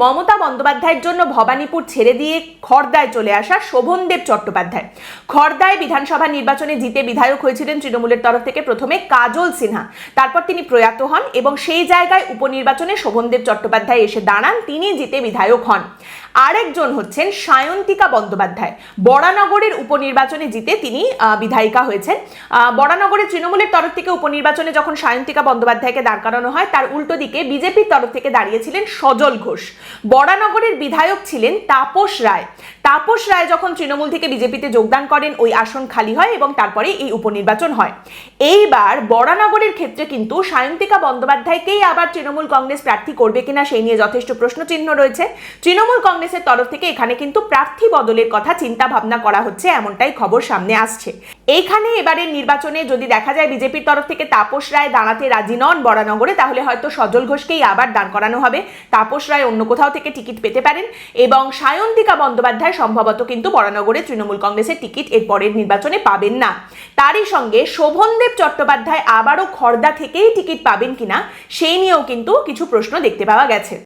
মমতা বন্দ্যোপাধ্যায়ের জন্য ভবানীপুর ছেড়ে দিয়ে খড়দায় চলে আসা শোভনদেব চট্টোপাধ্যায়। খড়দায় বিধানসভা নির্বাচনে জিতে বিধায়ক হয়েছিলেন তৃণমূলের তরফ থেকে প্রথমে কাজল সিনহা। তারপর তিনি প্রয়াত হন এবং সেই জায়গায় উপনির্বাচনে শোভনদেব চট্টোপাধ্যায় এসে দাঁড়ান, তিনি জিতে বিধায়ক হন। আরেকজন হচ্ছেন সায়ন্তিকা বন্দ্যোপাধ্যায়। বরানগরের উপনির্বাচনে জিতে তিনি বিধায়িকা হয়েছেন। বরানগরের তৃণমূলের তরফ থেকে উপনির্বাচনে যখন সায়ন্তিকা বন্দ্যোপাধ্যায়কে দাঁড় করানো হয়, তার উল্টো দিকে বিজেপির তরফ থেকে দাঁড়িয়েছিলেন সজল ঘোষ। বরানগরের বিধায়ক ছিলেন তাপস রায়। তাপস রায় যখন তৃণমূল থেকে বিজেপিতে যোগদান করেন, ওই আসন খালি হয় এবং তারপরে এই উপনির্বাচন হয়। এইবার বরানগরের ক্ষেত্রে কিন্তু সায়ন্তিকা বন্দ্যোপাধ্যায়কেই আবার তৃণমূল কংগ্রেস প্রার্থী করবে কিনা সেই নিয়ে যথেষ্ট প্রশ্নচিহ্ন রয়েছে। তৃণমূল কংগ্রেসের তরফ থেকে এখানে কিন্তু প্রার্থী বদলের কথা চিন্তা ভাবনা করা হচ্ছে, এমনটাই খবর সামনে আসছে। এইখানে এবারের নির্বাচনে যদি দেখা যায় বিজেপির তরফ থেকে তাপস রায় দাঁড়াতে রাজি নন বরানগরে, তাহলে হয়তো সজল ঘোষকেই আবার দাঁড় করানো হবে। তাপস রায় অন্য কোথাও থেকে টিকিট পেতে পারেন এবং সায়ন্তিকা বন্দ্যোপাধ্যায় সম্ভবত কিন্তু বরানগরে তৃণমূল কংগ্রেসের টিকিট এর পরের নির্বাচনে পাবেন না। তারই সঙ্গে শোভনদেব চট্টোপাধ্যায় আবারও খর্দা থেকেই টিকিট পাবেন কিনা, সেই নিয়েও কিন্তু কিছু প্রশ্ন দেখতে পাওয়া গেছে।